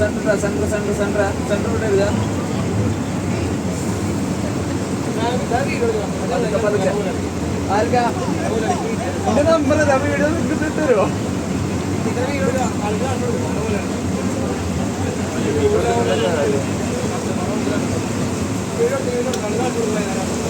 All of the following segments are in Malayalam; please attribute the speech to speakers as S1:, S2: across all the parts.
S1: centre centre centre centre centre ഇവിടെ എഴുതാ പതുക്കെ പതുക്കെ ആർക്കാ എന്റെ നമ്പർ തമ്മിൽ വീഡിയോ നിങ്ങൾക്ക് തരുമോ
S2: നിനക്ക്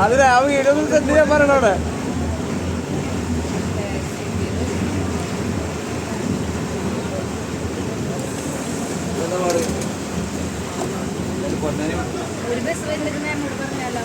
S1: അതിന് ആ വീഡിയോ എന്താ പറയുക പൊന്നാനി
S2: ഒരു ബസ് വരുന്നത് എന്നോട് പറഞ്ഞാലോ